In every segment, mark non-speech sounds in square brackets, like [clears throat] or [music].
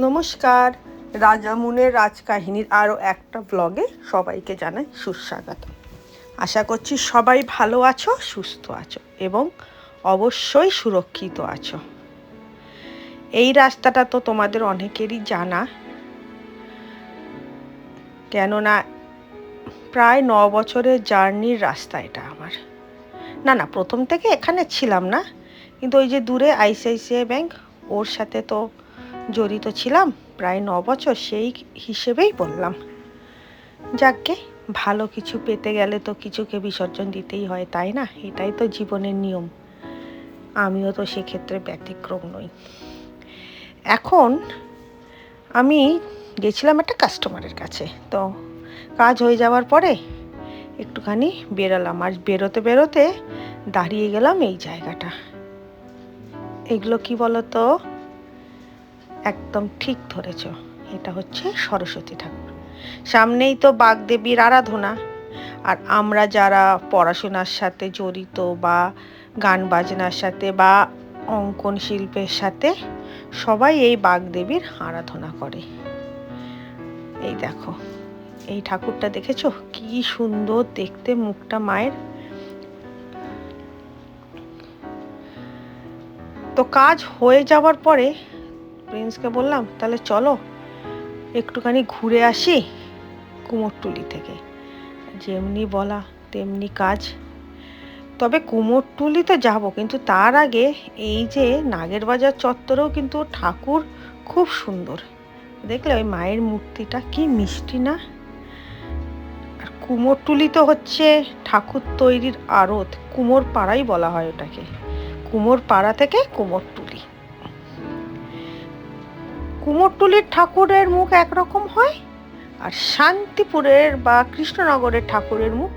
নমস্কার। রাজামুনের রাজকাহিনীর আরও একটা ব্লগে সবাইকে জানাই সুস্বাগত। আশা করছি সবাই ভালো আছো, সুস্থ আছো এবং অবশ্যই সুরক্ষিত আছো। এই রাস্তাটা তো তোমাদের অনেকেরই জানা। কেননা প্রায় ন বছরের জার্নির রাস্তা এটা আমার। না না, প্রথম থেকে এখানে ছিলাম না। কিন্তু ওই যে দূরে আইসিআইসিআই ব্যাংক, ওর সাথে তো জড়িত ছিলাম, প্রায় ন বছর সেই হিসেবেই বললাম যাককে ভালো কিছু পেতে গেলে তো কিছুকে বিসর্জন দিতেই হয়, তাই না? এটাই তো জীবনের নিয়ম। আমিও তো সেক্ষেত্রে ব্যতিক্রম নই। এখন আমি গেছিলাম একটা কাস্টমারের কাছে। তো কাজ হয়ে যাওয়ার পরে একটুখানি বেরোলাম, আর বেরোতে বেরোতে দাঁড়িয়ে গেলাম এই জায়গাটা। এগুলো কি বলতো? একদম ঠিক ধরেছ। এটা হচ্ছে সরস্বতী ঠাকুর। সামনেই তো বাগদেবীর আরাধনা। আর আমরা যারা পড়াশোনার সাথে জড়িত বা গান বাজনার সাথে বা অঙ্কন শিল্পের সাথে সবাই এই বাগদেবীর আরাধনা করে। এই দেখো, এই ঠাকুরটা দেখেছ? কি সুন্দর দেখতে মুখটা মায়ের। তো কাজ হয়ে যাওয়ার পরে প্রিন্সকে বললাম, তাহলে চলো, একটুখানি ঘুরে আসি কুমোরটুলি থেকে। যেমনি বলা, তেমনি কাজ। তবে কুমোরটুলি তো যাব, কিন্তু তার আগে এই যে নাগের বাজার চত্বরেও কিন্তু ঠাকুর খুব সুন্দর। দেখলে ওই মায়ের মূর্তিটা কি মিষ্টি না? আর কুমোরটুলি তো হচ্ছে ঠাকুর তৈরির আড়ত কুমোর পাড়াই বলা হয় ওটাকে। কুমোর পাড়া থেকে কুমোরটুলি। কুমোরটুলির ঠাকুরের মুখ একরকম হয় আর শান্তিপুরের বা কৃষ্ণনগরের ঠাকুরের মুখ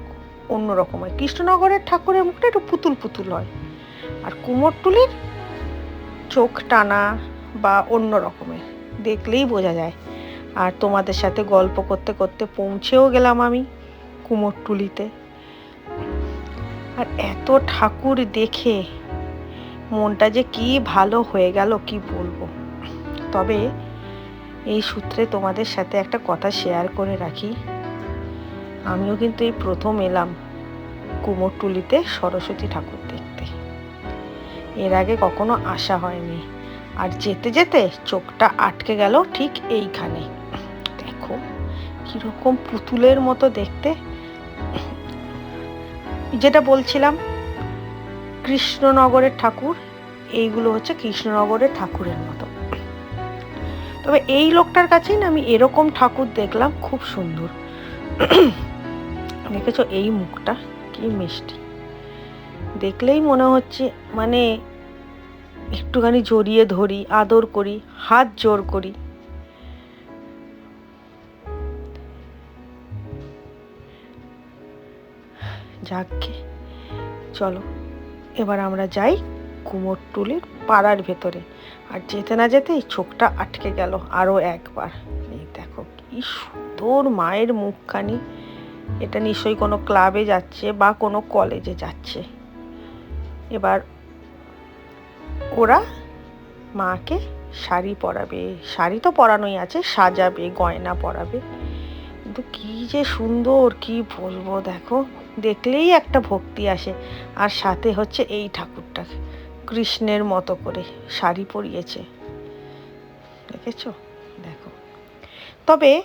অন্যরকম হয়। কৃষ্ণনগরের ঠাকুরের মুখটা একটু পুতুল পুতুল হয়। আর কুমোরটুলির চোখ টানা বা অন্য রকমের দেখলেই বোঝা যায়। আর তোমাদের সাথে গল্প করতে করতে পৌঁছেও গেলাম আমি কুমোরটুলিতে। আর এত ঠাকুর দেখে মনটা যে কি ভালো হয়ে গেল, কি বলব? তবে এই সূত্রে তোমাদের সাথে একটা কথা শেয়ার করে রাখি। আমিও কিন্তু এই প্রথম এলাম কুমোরটুলিতে সরস্বতী ঠাকুর দেখতে। এর আগে কখনো আসা হয়নি। আর যেতে যেতে চোখটা আটকে গেল ঠিক এইখানে। দেখো, কীরকম পুতুলের মতো দেখতে। যেটা বলছিলাম, কৃষ্ণনগরের ঠাকুর, এইগুলো হচ্ছে কৃষ্ণনগরের ঠাকুরের মতো। তবে এই লোকটার কাছেই না আমি এরকম ঠাকুর দেখলাম, খুব সুন্দর। [clears throat] দেখেছ এই মুখটা? কি মিষ্টি। দেখলেই মনে হচ্ছে মানে একটুখানি জড়িয়ে ধরি, আদর করি, হাত জোর করি। যাকে চলো, এবার আমরা যাই। কুমোরটুলির পাড়ার ভেতরে। আর যেতে না যেতেই চোখটা আটকে গেল আরও একবার। এই দেখো কি সুন্দর মায়ের মুখখানি। এটা নিশ্চয়ই কোনো ক্লাবে যাচ্ছে বা কোনো কলেজে যাচ্ছে। এবার ওরা মাকে শাড়ি পরাবে। শাড়ি তো পরানোই আছে, সাজাবে, গয়না পরাবে। কিন্তু কি যে সুন্দর, কি বলব দেখো। দেখলেই একটা ভক্তি আসে। আর সাথে হচ্ছে এই ঠাকুরটা কৃষ্ণের মতো করে শাড়ি পরিয়েছে। দেখেছ? দেখো। তবে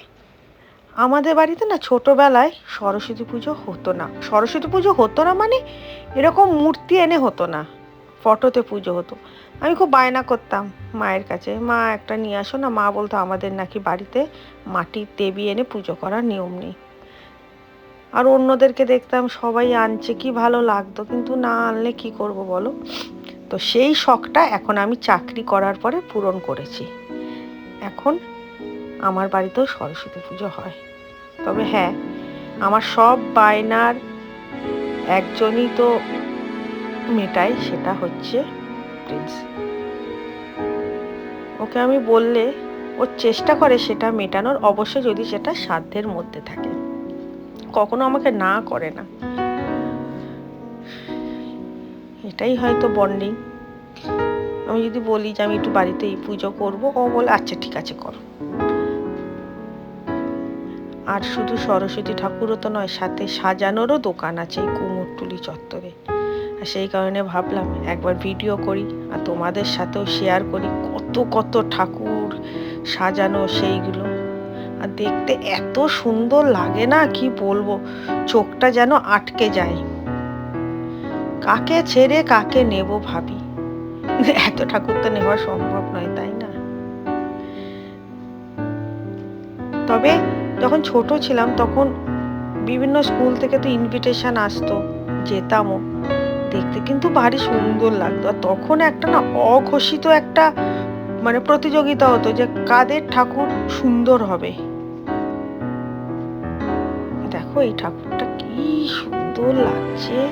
আমাদের বাড়িতে না ছোটোবেলায় সরস্বতী পুজো হতো না। সরস্বতী পুজো হতো না মানে এরকম মূর্তি এনে হতো না। ফটোতে পুজো হতো। আমি খুব বায়না করতাম মায়ের কাছে, মা, একটা নিয়ে আসো না। মা বলতো, আমাদের নাকি বাড়িতে মাটির দেবী এনে পুজো করার নিয়ম নেই। আর অন্যদেরকে দেখতাম, সবাই আনছে, কি ভালো লাগতো। কিন্তু না আনলে কি করব বলো? তো সেই শখটা এখন আমি চাকরি করার পরে পূরণ করেছি। এখন আমার বাড়িতেও সরস্বতী পুজো হয়। তবে হ্যাঁ আমার সব বায়নার একজনই তো মেটাই সেটা হচ্ছে প্রিন্স। ওকে আমি বললে ও চেষ্টা করে সেটা মেটানোর, অবশ্যই যদি সেটা সাধ্যের মধ্যে থাকে। কখনো আমাকে না করে না। এটাই হয়তো বন্ডিং আমি যদি বলি যে আমি একটু বাড়িতে এই পুজো করব, ও বলে আচ্ছা ঠিক আছে, করো। আর শুধু সরস্বতী ঠাকুরও তো নয়, সাথে সাজানোরও দোকান আছে এই কুমোরটুলি চত্বরে। আর সেই কারণে ভাবলাম, একবার ভিডিও করি আর তোমাদের সাথেও শেয়ার করি কত কত ঠাকুর সাজানো সেইগুলো। আর দেখতে এত সুন্দর লাগে না, কি বলব? চোখটা যেন আটকে যায়। কাকে ছেড়ে কাকে নেব ভাবি। এত ঠাকুর তো নেওয়া সম্ভব নয়, তাই না? তবে যখন ছোট ছিলাম, তখন বিভিন্ন স্কুল থেকে তো ইনভিটেশন আসতো, যেতামও। দেখতে কিন্তু ভারী সুন্দর লাগতো। আর তখন একটা না অঘোষিত একটা মানে প্রতিযোগিতা হতো যে কাদের ঠাকুর সুন্দর হবে। দেখো এই ঠাকুরটা কি সুন্দর লাগছে।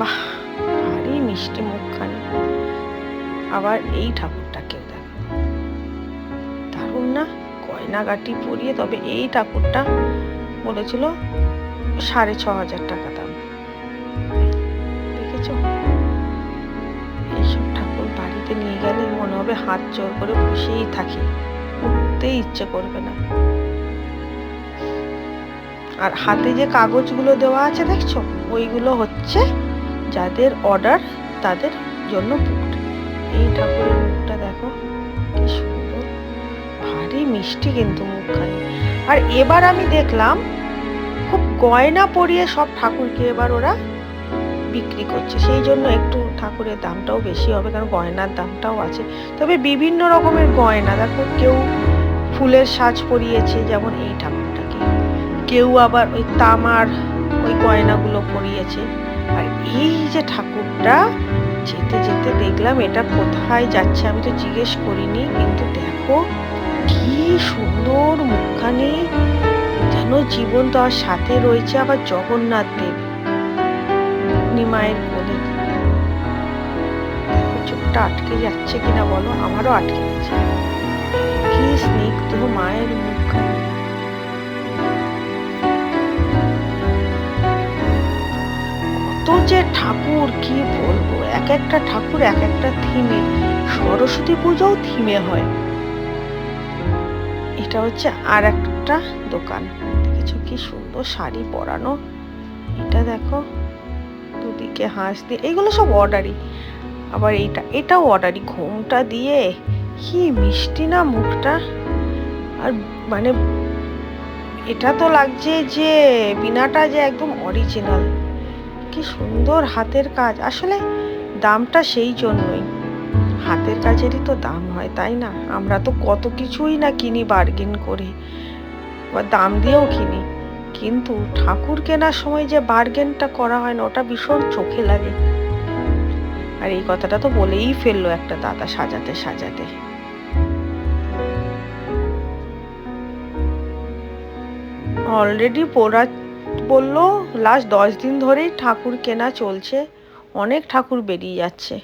বাহ, ভারী মিষ্টি মুখখানি। আবার এই ঠাকুরটাকেও দেখো দারুণ না? গয়নাগাটি পরিয়ে, তবে এই ঠাকুরটা বলেছিল সাড়ে ছ হাজার টাকা দাম। দেখেছ? এইসব ঠাকুর বাড়িতে নিয়ে গেলে মনে হবে হাত জোর করে বসেই থাকি। উঠতেই ইচ্ছে করবে না। আর হাতে যে কাগজগুলো দেওয়া আছে, দেখছ? ওইগুলো হচ্ছে যাদের অর্ডার তাদের জন্য বুকড এই ঠাকুরের মুখটা দেখো, কি সুন্দর। ভারী মিষ্টি কিন্তু মুখখানি। আর এবার আমি দেখলাম, খুব গয়না পরিয়ে সব ঠাকুরকে এবার ওরা বিক্রি করছে। সেই জন্য একটু ঠাকুরের দামটাও বেশি হবে, কারণ গয়নার দামটাও আছে। তবে বিভিন্ন রকমের গয়না, দেখো কেউ ফুলের সাজ পরিয়েছে, যেমন এই ঠাকুরটাকে। কেউ আবার ওই তামার ওই গয়নাগুলো পরিয়েছে। আর এই যে ঠাকুরটা, যেতে যেতে দেখলাম এটা কোথায় যাচ্ছে আমি তো জিজ্ঞেস করিনি, কিন্তু দেখো কি সুন্দর মুখখানি, যেন জীবন তো আর সাথে রয়েছে আবার জগন্নাথ দেব নিমায়ের কোলে। চোখটা আটকে যাচ্ছে কিনা বলো? আমারও আটকে গেছে। কি স্নিগ্ধ মায়ের মুখখানি যে ঠাকুর, কি বলব? এক একটা ঠাকুর এক একটা থিমে সরস্বতী পুজোও থিমে হয়। এটা হচ্ছে আর একটা দোকান। কিছু কি সুন্দর শাড়ি পরানো। এটা দেখো, দুদিকে হাঁস দিয়ে। এগুলো সব অর্ডারই আবার এইটা, এটাও অর্ডারই ঘুমটা দিয়ে, কি মিষ্টি না মুখটা। আর মানে এটা তো লাগছে যে বিনাটা যে একদম অরিজিনাল কি সুন্দর হাতের কাজ। আসলে দামটা সেই জন্যই। হাতের কাজেরই তো দাম হয়, তাই না? আমরা তো কত কিছুই না কিনি বার্গেন করে। বা দাম দিয়েও কিনি। কিন্তু ঠাকুর কেনার সময় যে বার্গেনটা করা হয় না, ওটা ভীষণ চোখে লাগে। আর এই কথাটা তো বলেই ফেলল একটা দাদা সাজাতে সাজাতে। অলরেডি পোড়া বলল লাস্ট দশ দিন ধরেই ঠাকুর কেনা চলছে। অনেক ঠাকুর বেরিয়ে যাচ্ছে।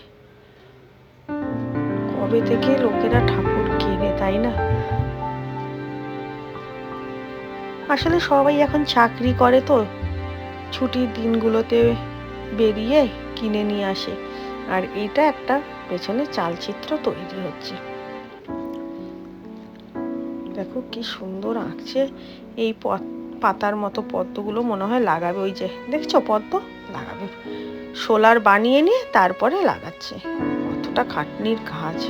কবে থেকে লোকেরা ঠাকুর কেনে, তাই না? আসলে সবাই এখন চাকরি করে তো। ছুটির দিনগুলোতে বেরিয়ে কিনে নিয়ে আসে। আর এটা একটা পেছনে চালচিত্র তৈরি হচ্ছে। দেখো কি সুন্দর আঁকছে। এই পথ পাতার মতো পদ্মগুলো মনে হয় লাগাবে, ওই যে দেখছ পদ্ম? লাগাবে। সোলার বানিয়ে নিয়ে তারপরে লাগাচ্ছে। কতটা খাটনির কাজ।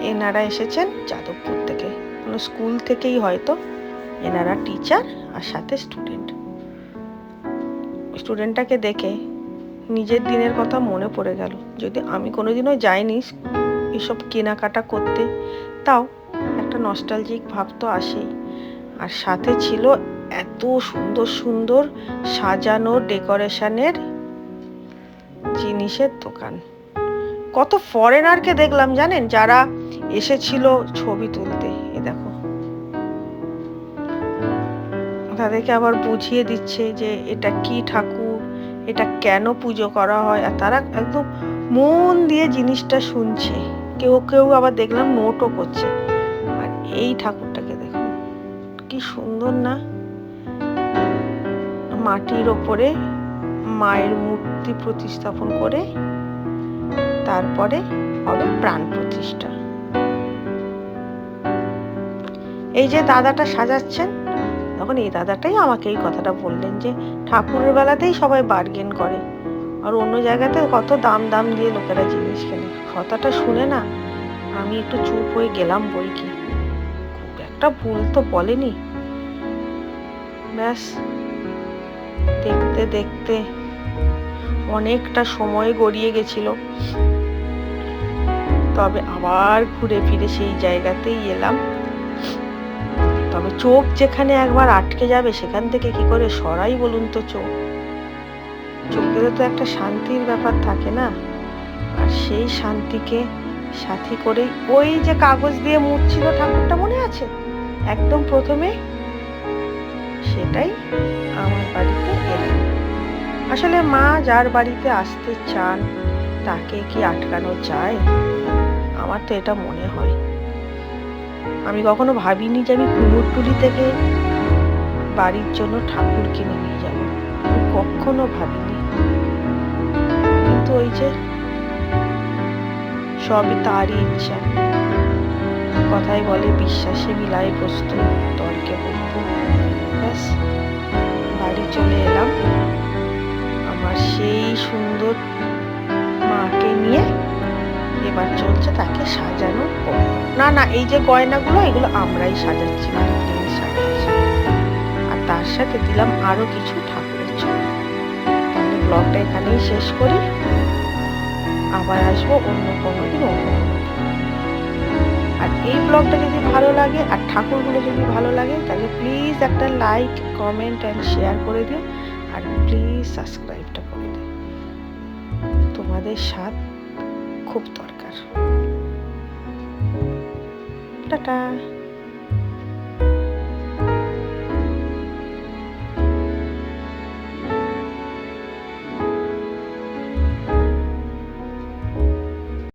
এনারা এসেছেন যাদবপুর থেকে। কোনো স্কুল থেকেই হয়তো এনারা টিচার আর সাথে স্টুডেন্ট। স্টুডেন্টটাকে দেখে নিজের দিনের কথা মনে পড়ে গেল। যদি আমি কোনোদিনও যাইনি এসব কেনাকাটা করতে, তাও একটা নস্টালজিক ভাব তো আসেই। আর সাথে ছিল এত সুন্দর সুন্দর সাজানো ডেকোরেশনের জিনিসের দোকান। কত ফরেনারকে দেখলাম জানেন, যারা এসেছিল ছবি তুলতে। এ দেখো। তাদেরকে আবার বুঝিয়ে দিচ্ছে যে এটা কি ঠাকুর, এটা কেন পুজো করা হয়, আর তারা একদম মন দিয়ে জিনিসটা শুনছে। কেউ কেউ আবার দেখলাম নোটও করছে। আর এই ঠাকুরটাকে দেখুন কি সুন্দর না? মাটির ওপরে মায়ের মূর্তি প্রতিস্থাপন করে তারপরে হবে প্রাণ প্রতিষ্ঠা। এই যে দাদাটা সাজাচ্ছেন, তখন এই দাদাটাই আমাকে এই কথাটা বললেন যে ঠাকুরের বেলাতেই সবাই বার্গেন করে। আর অন্য জায়গাতে কত দাম দাম দিয়ে লোকেরা জিনিস কেনে। কথাটা শুনে না আমি একটু চুপ হয়ে গেলাম বই কি। খুব একটা ভুল তো বলেনি। ব্যাস, দেখতে দেখতে অনেকটা সময় গড়িয়ে গেছিল। তবে আবার ঘুরে ফিরে সেই জায়গাতেই এলাম। তবে চোখ যেখানে একবার আটকে যাবে সেখান থেকে কি করে সরাই বলুন তো চোখ? চোখের তো একটা শান্তির ব্যাপার থাকে না? আর সেই শান্তিকে সাথী করে ওই যে কাগজ দিয়ে মুড়ছিল ঠাকুরটা মনে আছে? একদম প্রথমে? সেটাই আমার বাড়িতে এলো। আসলে মা যার বাড়িতে আসতে চান, তাকে কি আটকানো যায়? আমার তো এটা মনে হয়। আমি কখনো ভাবিনি যে আমি কুমোরটুলি থেকে বাড়ির জন্য ঠাকুর কিনে নিয়ে যাব। কখনো ভাবিনি। কিন্তু ওই যে সবই তারই ইচ্ছা। কথাই বলে, বিশ্বাসে মিলাই বস্তু, তর্কে ব্যাস, বাড়ি চলে এলাম। আমার সেই সুন্দর মাকে নিয়ে এবার চলছে তাকে সাজানো না না, এই যে গয়নাগুলো, এগুলো আমরাই সাজাচ্ছি মানে সাজাচ্ছি আর তার সাথে দিলাম আরও কিছু ঠাকুরের ছবি। তাহলে ব্লগটা এখানেই শেষ করি। আবার আসব অন্য কোনো দিন, অন্য আর এই ব্লগটা যদি ভালো লাগে, আর ঠাকুরগুলো যদি ভালো লাগে, তাহলে প্লিজ একটা লাইক কমেন্ট অ্যান্ড শেয়ার করে দিও, আর প্লিজ সাবস্ক্রাইবটা করে দিও। তোমাদের সাথ খুব দরকার। টাটা।